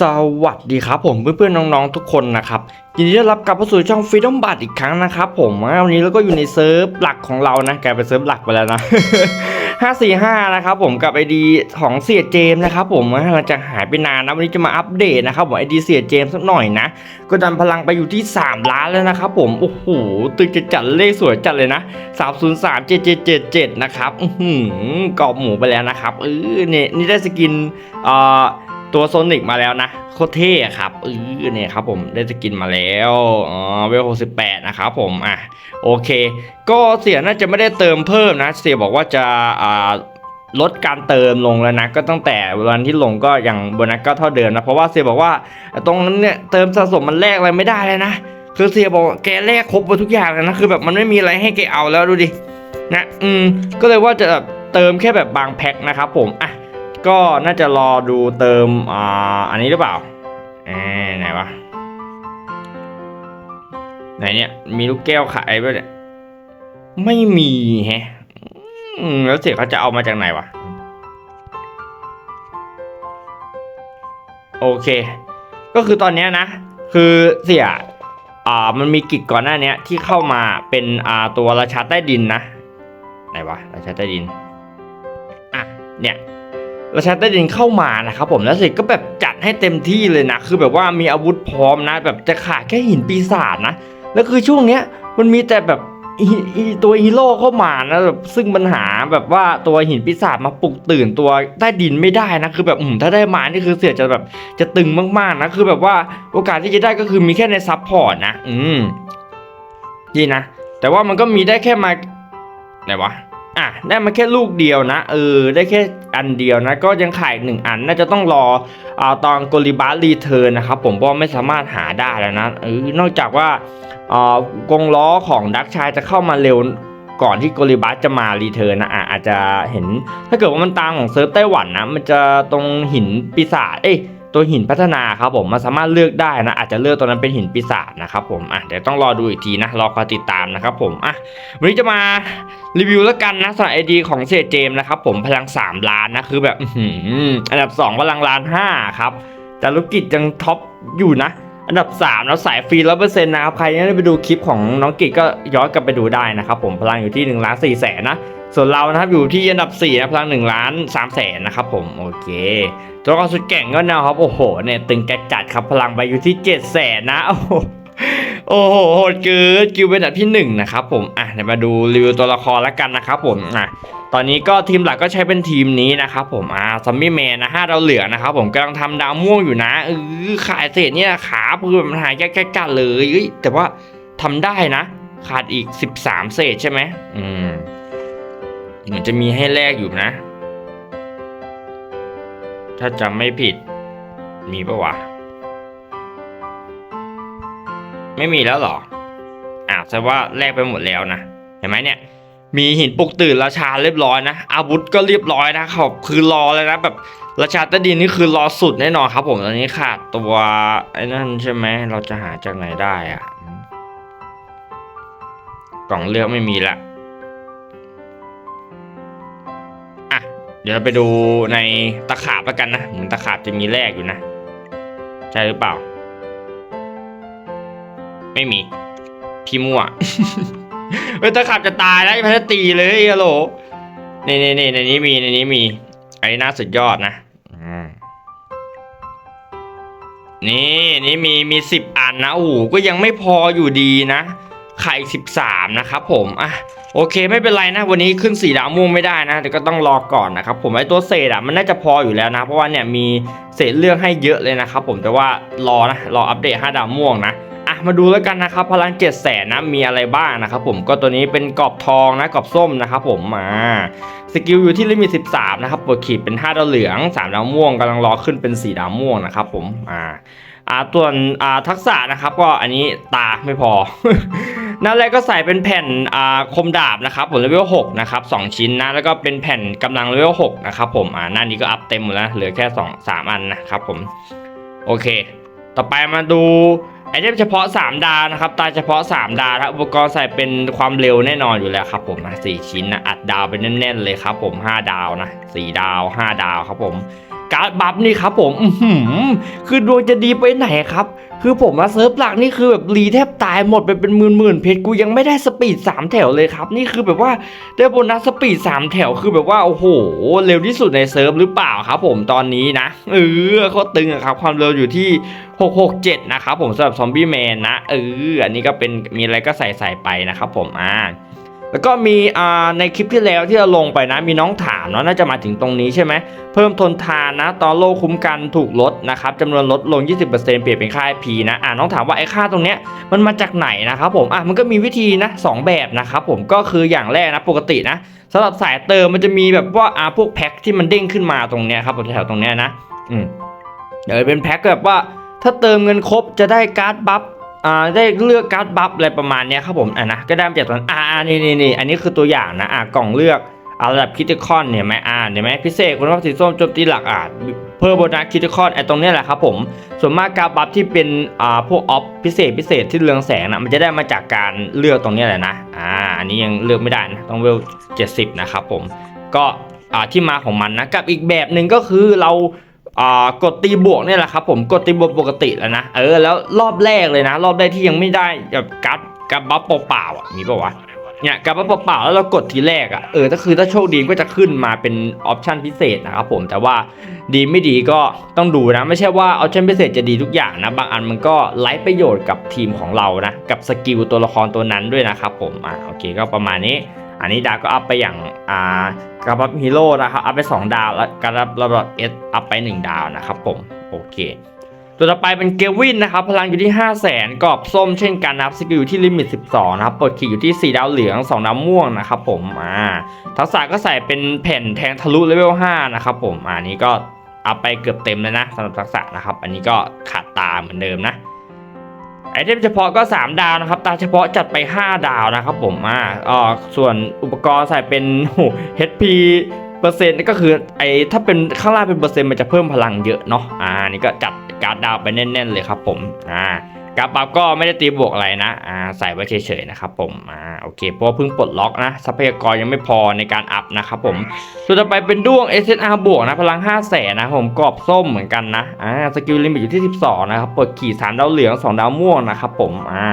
สวัสดีครับผมเพื่อนๆน้องๆทุกคนนะครับยินดีต้อนรับกลับเข้าสู่ช่องฟรีดอมบัตอีกครั้งนะครับผมวันนี้เราก็อยู่ในเซิร์ฟหลักของเรานะกลายเป็นเซิร์ฟหลักไปแล้วนะ545 นะครับผมกับไอดีของเสียเจมนะครับผมอ่าหลังจากหายไปนานนะวันนี้จะมาอัปเดตนะครับผมไอดีเสียเจมสักหน่อยนะ ก็ดันพลังไปอยู่ที่ 3 ล้านแล้วนะครับผม โอ้โหตึกจะจัดเลขสวยจัดเลยนะ 303 7777 นะครับอื้หือกรอบหมูไปแล้วนะครับเออเนี่ยนี่ได้สกินอ่อ ตัวโซนิกมาแล้วนะโคตรเท่อะครับเออเนี่ยครับผมได้สกินมาแล้วอ๋อเวล68นะครับผมอะโอเค ก็เสียน่าจะไม่ได้เติมเพิ่มนะเสียบอกว่าจะอ่าลดการเติมลงแล้วนะก็ตั้งแต่วันที่ลงก็อย่างโบนัสก็เท่าเดิมนะเพราะว่าเสียบอกว่าตรงนั้นเนี่ยเติมสะสมมันแลกอะไรไม่ได้เลยนะคือเสียบอกแกแลกครบหมดทุกอย่างเลยนะคือแบบมันไม่มีอะไรให้แกเอาแล้วดูดินะอืมก็เลยว่าจะแบบเติมแค่แบบบางแพ็คนะครับผมอะ ก็น่าจะรอดูเติมอ่าอันนี้หรือเปล่าเอ๊ะไหนวะไหนเนี่ยมีลูกแก้วขายป่ะเนี่ยไม่มีแฮะแล้วเสียเขาจะเอามาจากไหนวะโอเค ก็คือตอนนี้นะ คือเสียอ่ามันมีกิจก่อนหน้านี้ที่เข้ามาเป็นอ่าตัวราชาใต้ดินนะไหนวะราชาใต้ดินอะเนี่ย ราชาใต้ดินเข้ามานะครับผมแล้วเสร็จก็แบบจัดให้เต็มที่เลยนะ คือแบบว่ามีอาวุธพร้อมนะ แบบจะขาดแค่หินปีศาจนะ แล้วคือช่วงเนี้ยมันมีแต่แบบตัวฮีโร่เข้ามานะแบบซึ่งปัญหาแบบว่าตัวหินปีศาจมาปลุกตื่นตัวใต้ดินไม่ได้นะคือแบบอืมถ้าได้มานี่คือเสียจะแบบจะตึงมากๆนะคือแบบว่าโอกาสที่จะได้ก็คือมีแค่ในซับพอร์ตนะ อืมนี่นะ แต่ว่ามันก็มีได้แค่มาไหนวะ อะได้มาแค่ลูกเดียวนะเออได้แค่อันเดียวนะก็ยังขายอีกหนึ่งอันน่าจะต้องรออ่าตอนโกลิบารีเทิร์นนะครับผมเพราะไม่สามารถหาได้แล้วนะเออนอกจากว่าอ่ากงล้อของดักชายจะเข้ามาเร็วก่อนที่โกลิบัสจะมารีเทิร์นนะอะอาจจะเห็น ถ้าเกิดว่ามันตามของเซิร์ฟไต้หวันนะ มันจะตรงหินปีศาจเอ้ย ตัวหินพัฒนาครับผมมันสามารถเลือกได้นะอาจจะเลือกตัวนั้นเป็นหินปีศาจนะครับผมอะเดี๋ยวต้องรอดูอีกทีนะรอคอยติดตามนะครับผมอะวันนี้จะมารีวิวแล้วกันนะสำหรับไอดีของเซเจมส์นะครับผมพลัง 3 ล้านนะคือแบบอันดับ 2 พลังล้าน5ครับจารุกิจยังท็อปอยู่นะ อันดับ3แล้วสายฟรีร้อเปอร์เซ็นต์นะครับใครยังไม่ได้ไปดูคลิปของน้องกิจก็ย้อนกลับไปดูได้นะครับผมพลังอยู่ที่1ล้าน4แสนนะ ส่วนเรานะครับอยู่ที่อันดับ4นะพลัง1ล้าน3แสนนะครับผมโอเค ตัวละครสุดเก่งก็นะครับโอ้โหเนี่ยตึงแกจัดครับพลังไปอยู่ที่7แสนนะโอ้โหโอ้โหโหดเกินกิวเป็นอันดับที่หนึ่งนะครับผมอะเดี๋ยวมาดูรีวิวตัวละครแล้วกันนะครับผมอะตอนนี้ก็ทีมหลักก็ใช้เป็นทีมนี้นะครับผมอ่าซอมบี้แมนนะห้าดาวเหลือนะครับผมกำลังทำดาวม่วงอยู่นะเออขายเศษเนี่ยขาคือมันหายแก่กันเลยเอ้ยแต่ว่าทำได้นะ ขาดอีก 13 เศษใช่ไหมอืม เหมือนจะมีให้แลกอยู่นะ ถ้าจำไม่ผิด มีปะวะ ไม่มีแล้วหรออ้าวแสดว่าแลกไปหมดแล้วนะ เห็นไหมเนี่ย มีหินปลุกตื่นราชาเรียบร้อยนะ อาวุธก็เรียบร้อยนะครับคือรอเลยนะแบบราชาต้ดินนี่คือรอสุดแน่นอนครับ ผมตอนนี้ขาดตัวไอ้นั่นใช่ไหมเราจะหาจากไหนได้อะกล่องเลือกไม่มีละ ดี๋ยวเราไปดูในตะขาบแล้วกันนะ เหมือนตะขาบจะมีแลกอยู่นะ ใช่หรือเปล่า ไม่มี พี่มั่วเฮ้ยตะขับจะตายแล้วพันตีเลยฮัลโหลในี่นี่นี่ในนี้มีในนี้มีไอ้น่าสุดยอดนะนี่นี่มีมีสิบอันนะโอ้โหก็ยังไม่พออยู่ดีนะไข่สิบสามนะครับผมอะ โอเคไม่เป็นไรนะวันนี้ขึ้นสีดาวม่วงไม่ได้นะเดี๋ยวก็ต้องรอก่อนนะครับผมไอ้ตัวเศษอะมันน่าจะพออยู่แล้วนะ เพราะว่าเนี่ยมีเศษเลือกให้เยอะเลยนะครับผมแต่ว่ารอนะรออัปเดต5ดาวม่วงนะอะมาดูแล้วกันนะครับพลัง7 0 0แสนนะมีอะไรบ้างนะครับผมก็ตัวนี้เป็นกรอบทองนะกรอบส้มนะครับผมมาสกิลอยู่ที่ลิมิต 13 นะครับปวดขีดเป็น 5 ดาวเหลือง 3 ดาวม่วงกำลังรอขึ้นเป็น 4 ดาวม่วงนะครับผมอ่า อ่าตัวนอ่าทักษะนะครับก็อันนี้ตาไม่พอ นั่นแรกก็ใส่เป็นแผ่นอ่าคมดาบนะครับผมเลเวล6นะครับ2ชิ้นนะแล้วก็เป็นแผ่นกำลังเลเวล6นะครับผมอ่าหน้านี้ก็อัพเต็มหมดแล้วเหลือแค่2 3อันนะครับผมโอเค ต่อไปมาดูไอเทมเฉพาะ 3 ดาวนะครับ ตาเฉพาะ 3 ดาวครับอุปกรณ์ใส่เป็นความเร็วแน่นอนอยู่แล้วครับผมนะสชิ้นนะอัดดาวไปแน่นๆเลยครับผม 5 ดาวนะ4ดาว 5 ดาวครับผม การ์ดบัฟนี่ครับผมอื้อหือคือดวงจะดีไปไหนครับ คือผมมาเซิร์ฟหลักนี่คือแบบรีแทบตายหมดไปเป็นหมื่นหมื่นๆเพชรกูยังไม่ได้สปีดสามแถวเลยครับ นี่คือแบบว่าได้โบนัสสปีดสามแถวคือแบบว่าโอ้โห เร็วที่สุดในเซิร์ฟหรือเปล่าครับผมตอนนี้นะเออเขาตึงครับ ความเร็วอยู่ที่667นะครับผมสำหรับซอมบี้แมนนะเอออันนี้ก็เป็นมีอะไรก็ใส่ใส่ไปนะครับผมอ่า แล้วก็มีอ่าในคลิปที่แล้วที่เราลงไปนะมีน้องถามเนาะน่าจะมาถึงตรงนี้ใช่ไหมเพิ่มทนทานนะ ตอนโลคุ้มกันถูกลดนะครับจำนวนลดลง 20%เปลี่ยนเป็นค่า IP นะอ่าน้องถามว่าไอ้ค่าตรงเนี้ยมันมาจากไหนนะครับผมอะมันก็มีวิธีนะสองแบบนะครับผมก็คืออย่างแรกนะปกตินะสำหรับสายเติมมันจะมีแบบว่าอ่าพวกแพ็คที่มันเด้งขึ้นมาตรงเนี้ยครับผมแถวตรงเนี้ยนะอืมเดี๋ยวเป็นแพ็คแบบว่าถ้าเติมเงินครบจะได้การ์ดบัฟ อ่าได้เลือกการ์ดบัฟอะไรประมาณนี้ครับผมอะนะก็ได้มาจากตอนอ่านี่นี่นี่อันนี้คือตัวอย่างนะอ่ากล่องเลือกอ่าระดับคิติคอนเนี่ยไหมอ่าเห็นไหมพิเศษคุณภาพสีส้มโจมตีหลักอ่าเพิ่มโบนัสคิติคอนไอ้ตรงนี้แหละครับผมส่วนมากการ์ดบัฟที่เป็นอ่าพวกออฟพิเศษพิเศษที่เรืองแสงนะมันจะได้มาจากการเลือกตรงนี้แหละนะอ่าอันนี้ยังเลือกไม่ได้นะต้องเวล70นะครับผมก็อ่าที่มาของมันนะกับอีกแบบหนึ่งก็คือเรา กดตีบวกเนี่ยแหละครับผมกดตีบวกปกติแล้วนะเออแล้วรอบแรกเลยนะ รอบแรกที่ยังไม่ได้แบบการ์ดการ์ดบัฟเปล่าๆอะมีปะวะเนี่ยการ์ดบัฟเปล่าๆแล้วเรากดทีแรกอะเออถ้าคือถ้าโชคดีก็จะขึ้นมาเป็นออปชันพิเศษนะครับผมแต่ว่าดีไม่ดีก็ต้องดูนะ ไม่ใช่ว่าออปชันพิเศษจะดีทุกอย่างนะ บางอันมันก็ไร้ประโยชน์กับทีมของเรานะ กับสกิลตัวละครตัวนั้นด้วยนะครับผมอะโอเคก็ประมาณนี้ อันนี้ดาวก็อัพไปอย่างอ่ากระบับฮีโร่นะครับอัพไป 2 ดาวแล้วกระดับระดับเอสอัพไป 1 ดาวนะครับผมโอเค ตัวต่อไปเป็นเกวินนะครับ พลังอยู่ที่ 5 0 0แสนกรอบส้มเช่นกันนะครับสกิลอยู่ที่ลิมิต 12 นะครับเปิดขีดอยู่ที่ 4 ดาวเหลือง 2 ดาวม่วงนะครับผมอ่าทักษะก็ใส่เป็นแผ่นแทงทะลุเลเวล 5 นะครับผมอ่านี้ก็อัพไปเกือบเต็มเลยนะสำหรับทักษะนะครับ อันนี้ก็ขาดตาเหมือนเดิมนะ ไอเทมเฉพาะก็ 3 ดาวนะครับ ตาเฉพาะจัดไป 5 ดาวนะครับผมอ่าอ๋อส่วนอุปกรณ์ใส่เป็น HP เปอร์เซ็นต์ก็คือไอถ้าเป็นข้างล่างเป็นเปอร์เซ็นต์มันจะเพิ่มพลังเยอะเนาะอ่านี่ก็จัดการ์ดดาวไปแน่น ๆ เลยครับผมอ่า กร์ดบัฟก็ไม่ได้ตีบวกอะไรนะอ่าใส่ไว้เฉยๆนะครับผมอ่าโอเคเพราะเพิ่งปลดล็อกนะทรัพยากรยังไม่พอในการอัพนะครับผมส่วนต่อไปเป็นด้วง SNR บวกนะพลัง5แสนนะผมกรอบส้มเหมือนกันนะอ่าสกิลลิมิตอยู่ที่ 12 นะครับเปิดขีด3ดาวเหลือง 2 ดาวม่วงนะครับผมอ่า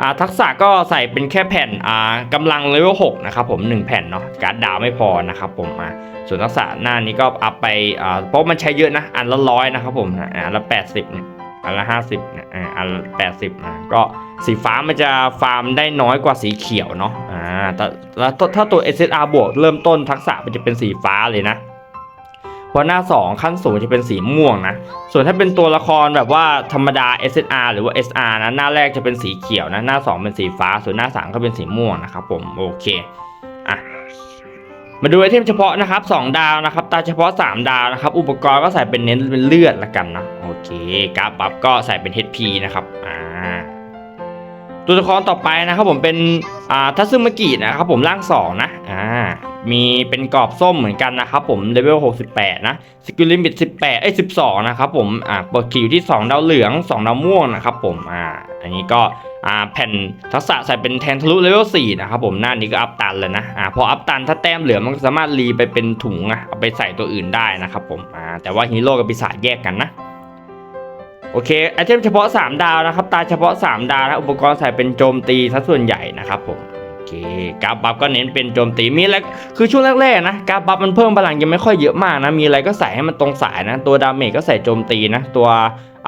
อ่าทักษะก็ใส่เป็นแค่แผ่นอ่ากำลังเลเวล6นะครับผม 1 แผ่นเนาะการ์ดดาวไม่พอนะครับผมอ่าส่วนทักษะหน้านี้ก็อัพไปอ่าเพราะมันใช้เยอะนะอันละร้อยนะครับผมอ่าละ80เนี่ย อันละ50เนี่ยอ่าอันละ80นะก็สีฟ้ามันจะฟาร์มได้น้อยกว่าสีเขียวเนาะอ่าแต่แล้วถ้าตัว SSR บวกเริ่มต้นทักษะมันจะเป็นสีฟ้าเลยนะเพราะหน้า 2 ขั้นสูงจะเป็นสีม่วงนะ ส่วนถ้าเป็นตัวละครแบบว่าธรรมดา SSR หรือว่า SR นะ หน้าแรกจะเป็นสีเขียวนะ หน้า 2 เป็นสีฟ้า ส่วนหน้า 3 ก็เป็นสีม่วงนะครับผม โอเค มาดูไอเทมเฉพาะนะครับ 2 ดาวนะครับ ตาเฉพาะ 3 ดาวนะครับ อุปกรณ์ก็ใส่เป็นเน้นเป็นเลือดละกันนะ โอเคกร์ดบัฟก็ใส่เป็น HP นะครับ อ่า ตัวละครต่อไปนะครับผมเป็น อ่าทัซึมากินะครับผมร่างสองนะ อ่า มีเป็นกรอบส้มเหมือนกันนะครับผมเลเวล 68 นะ สกิลลิมิต 18 เอ้ย 12 นะครับผม อ่าเปิดคิวที่ 2 ดาวเหลือง 2 ดาวม่วงนะครับผม อ่า อันนี้ก็ อ่าแผ่นทักษะใส่เป็นแทนทะลุเลเวล4นะครับผมหน้านี้ก็อัพตันเลยนะอ่าพออัพตันถ้าแต้มเหลือมันก็สามารถรีไปเป็นถุงอะเอาไปใส่ตัวอื่นได้นะครับผมอ่าแต่ว่าฮีโร่กับปีศาจแยกกันนะโอเคไอเทมเฉพาะ 3 ดาวนะครับ ตาเฉพาะ 3 ดาวนะอุปกรณ์ใส่เป็นโจมตีซะส่วนใหญ่นะครับผม เคกราฟบัฟก็เน้นเป็นโจมตีมีอะไรคือช่วงแรกๆนะกราฟบัฟมันเพิ่มพลังยังไม่ค่อยเยอะมากนะ มีอะไรก็ใส่ให้มันตรงสายนะ ตัวดาเมจก็ใส่โจมตีนะ ตัว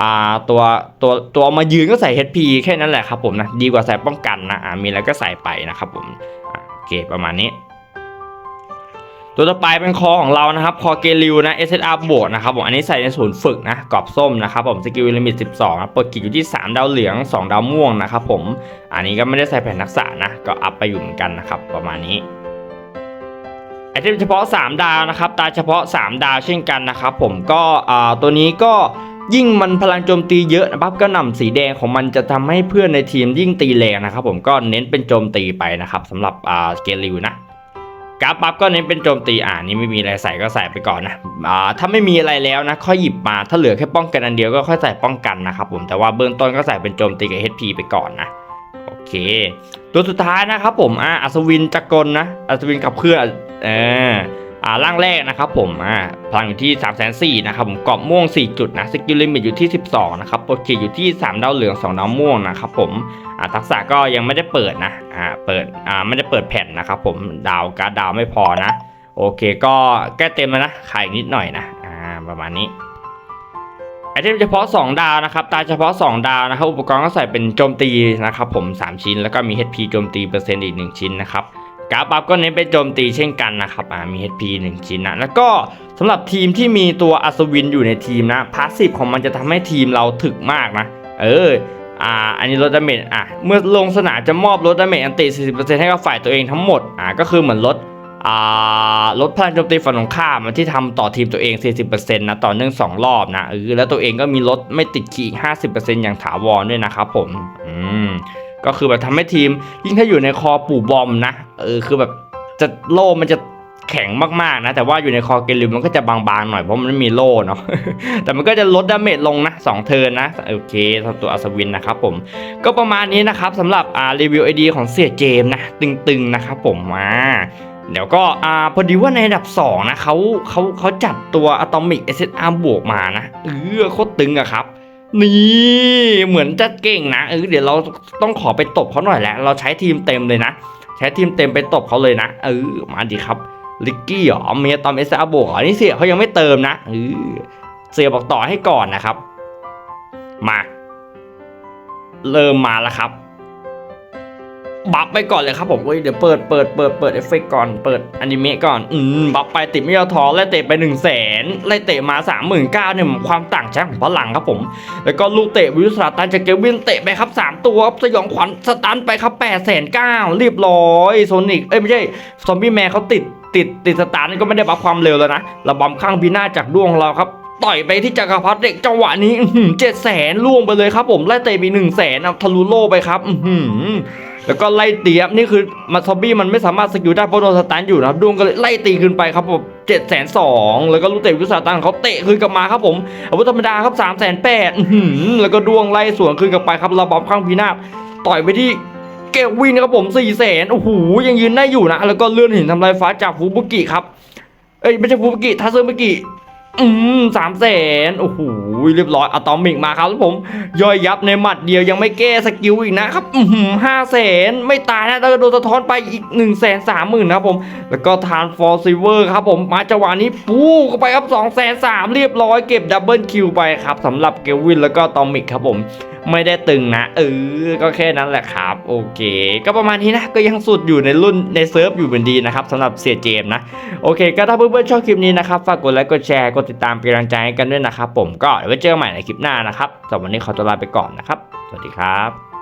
อ่าตัวตัวตัวเอามายืนก็ใส่ HP แค่นั้นแหละครับผมนะ ดีกว่าใส่ป้องกันนะอ่ามีอะไรก็ใส่ไปนะครับผมโอเคประมาณนี้ ตัวต่อไปเป็นคอของเรานะครับคอเกลิวนะ SSR บวกนะครับผมอันนี้ใส่ในศูนย์ฝึกนะกรอบส้มนะครับผมสกิลลิมิต 12นะเปิดกิจอยู่ที่ 3 ดาวเหลือง 2 ดาวม่วงนะครับผมอันนี้ก็ไม่ได้ใส่แผ่นทักษะนะ ก็อัพไปอยู่เหมือนกันนะครับประมาณนี้ไอเทมเฉพาะ 3 ดาวนะครับตาเฉพาะ 3 ดาวเช่นกันนะครับผมก็ตัวนี้ก็ยิ่งมันพลังโจมตีเยอะนะครับก็นำสีแดงของมันจะทำให้เพื่อนในทีมยิ่งตีแรงนะครับผมก็เน้นเป็นโจมตีไปนะครับสำหรับเกลิวนะ กราฟบัฟก็เน้นเป็นโจมตีอ่านี่ไม่มีอะไรใส่ก็ใส่ไปก่อนนะอ่าถ้าไม่มีอะไรแล้วนะค่อยหยิบมาถ้าเหลือแค่ป้องกันอันเดียวก็ค่อยใส่ป้องกันนะครับผมแต่ว่าเบื้องต้นก็ใส่เป็นโจมตีกับ HP ไปก่อนนะโอเค ตัวสุดท้ายนะครับผมอ่าอัศวินจักรกลนะอัศวินขับเคลื่อนเอออ่าร่างแรกนะครับผมอ่าพลังอยู่ที่3 4 0 0 0นะครับผมกรอบม่วง 4 จุดนะสกิลลิมิตอยู่ที่ 12 นะครับโปรเจกอยู่ที่ 3 ดาวเหลือง 2 ดาวม่วงนะครับผม ทักษะก็ยังไม่ได้เปิดนะอ่าเปิดอ่าไม่ได้เปิดแผ่นนะครับผมดาวการ์ดดาวไม่พอนะ โอเคก็แก้เต็มแล้วนะขายนิดหน่อยนะอ่าประมาณนี้ไอเทมเฉพาะ 2 ดาวนะครับตาเฉพาะ 2 ดาวนะครับอุปกรณ์ก็ใส่เป็นโจมตีนะครับผม 3 ชิ้น แล้วก็มี HP โจมตีเปอร์เซ็นต์อีก 1 ชิ้นนะครับกราฟบัฟก็เน้นเป็นโจมตีเช่นกันนะครับมี HP 1 ชิ้นนะแล้วก็สำหรับทีมที่มีตัวอัศวินอยู่ในทีมนะพาสซีฟของมันจะทำให้ทีมเราถึกมากนะ เออ อ่าอันนี้ลดดาเมจอะเมื่อลงสนามจะมอบลดดาเมจอันติ 40%ให้กับฝ่ายตัวเองทั้งหมดอ่าก็คือเหมือนลดอ่าลดพลังโจมตีฝั่งตรงข้ามที่ทำต่อทีมตัวเอง 40%นะต่อเนื่อง 2 รอบนะเออแล้วตัวเองก็มีลดไม่ติดขีดอีก50%อย่างถาวรด้วยนะครับผมอืมก็คือแบบทำให้ทีม ยิ่งถ้าอยู่ในคอปู่บอมนะเออคือแบบจะโล่มันจะ แข็งมากๆนะ แต่ว่าอยู่ในคอเกลิมมันก็จะบางๆหน่อยเพราะมันไม่มีโล่เนาะแต่มันก็จะลดดาเมจลงนะ2เทิร์นนะโอเคสำหรับตัวอัศวินนะครับผมก็ประมาณนี้นะครับสำหรับอ่ารีวิวไอดีของเสียเจมนะ ตึงๆนะครับผมมาเดี๋ยวก็อ่าพอดีว่าในอันดับ 2 นะเขาเขาเขาจัดตัว Atomic SSR บวกมานะเออโคตรตึงอะครับนี่เหมือนจะเก่งนะเออเดี๋ยวเราต้องขอไปตบเขาหน่อยแหละเราใช้ทีมเต็มเลยนะ ใช้ทีมเต็มไปตบเขาเลยนะเออมาดีครับ ลิกกี้หรอเมียตอม SSR บวกเหรอนี่เสียเขายังไม่เติมนะเออเสียบอกต่อให้ก่อนนะครับ มา เริ่มมาแล้วครับ บัฟไปก่อนเลยครับผมเอ้ยเดี๋ยวเปิดเปิดเปิดเปิดเอฟเฟกต์ก่อนเปิดอนิเมะก่อน อืมบัฟไปติดไม่ยอทอไล่เตะไป1นึ่งแสนไล่เตะมา3 9 0 0 0เนี่ยความต่างชั้นของพลังครับผม แล้วก็ลูกเตะวิวสตาตันจากเกลวินเตะไปครับ 3 ตัวสยองขวัญสตันไปครับ8ปดแสนเก้าเรียบร้อยโซนิกเอ้ยไม่ใช่ซอมบี้แมนเขาติด ติดติดสตาร์นี่ก็ไม่ได้บัฟความเร็วแล้วนะระบำข้างพินาศจากดวงของเราครับต่อยไปที่จักรพรรดิเด็กจังหวะนี้เจ็ดแสนล่วงไปเลยครับผมไล่เตะไปหนึ่งแสนทะลุโล่ไปครับอืแล้วก็ไล่ตีครับนี่คือมาซอมบี้มันไม่สามารถสกิลได้เพราะโดนสตันอยู่นะครับดวงก็เลยไล่ตีขึ้นไปครับผมเจ็ดแสนสองแล้วก็ลูกเตะวิสาตันเขาเตะคืนกลับมาครับผมอาวุธธรรมดาครับสามแสนแปดแล้วก็ดวงไล่สวนคืนกลับไปครับระบอบข้างพีนาศต่อยไปที่ เกวินครับผมสี่แสนโอ้โหยังยืนได้อยู่นะ แล้วก็เลื่อนหินทำลายฟ้าจากฟูบุกิครับ เอ้ยไม่ใช่ฟูบุกิทัซึบุกิอืมสามแสนโอ้โหเรียบร้อยอะตอมิกมาครับผม ย่อยยับในหมัดเดียวยังไม่แก้สกิลอีกนะครับ อืห้าแสนไม่ตายนะแล้วก็โดนสะท้อนไปอีก1นึ่งแสนสามหมื่นนะครับผม แล้วก็ทานฟอร์ซิเวอร์ครับผม มาจังหวะนี้ปู้เข้าไปครับ2องแสนสามเรียบร้อยเก็บดับเบิลคิวไปครับสำหรับเกลวินแล้วก็ตอมิกครับผม ไม่ได้ตึงนะเออก็แค่นั้นแหละครับโอเค ก็ประมาณนี้นะก็ยังสุดอยู่ในรุ่นในเซิร์ฟอยู่เหมือนดีนะครับสำหรับเสียเจมนะโอเค ก็ถ้าเพื่อนๆชอบคลิปนี้นะครับฝากกดไลค์กดแชร์กดติดตามเป็นกำลังใจให้กันด้วยนะครับผมก็เดี๋ยวไว้เจอกันใหม่ในคลิปหน้านะครับสำหรับวันนี้ขอตัวลาไปก่อนนะครับ สวัสดีครับ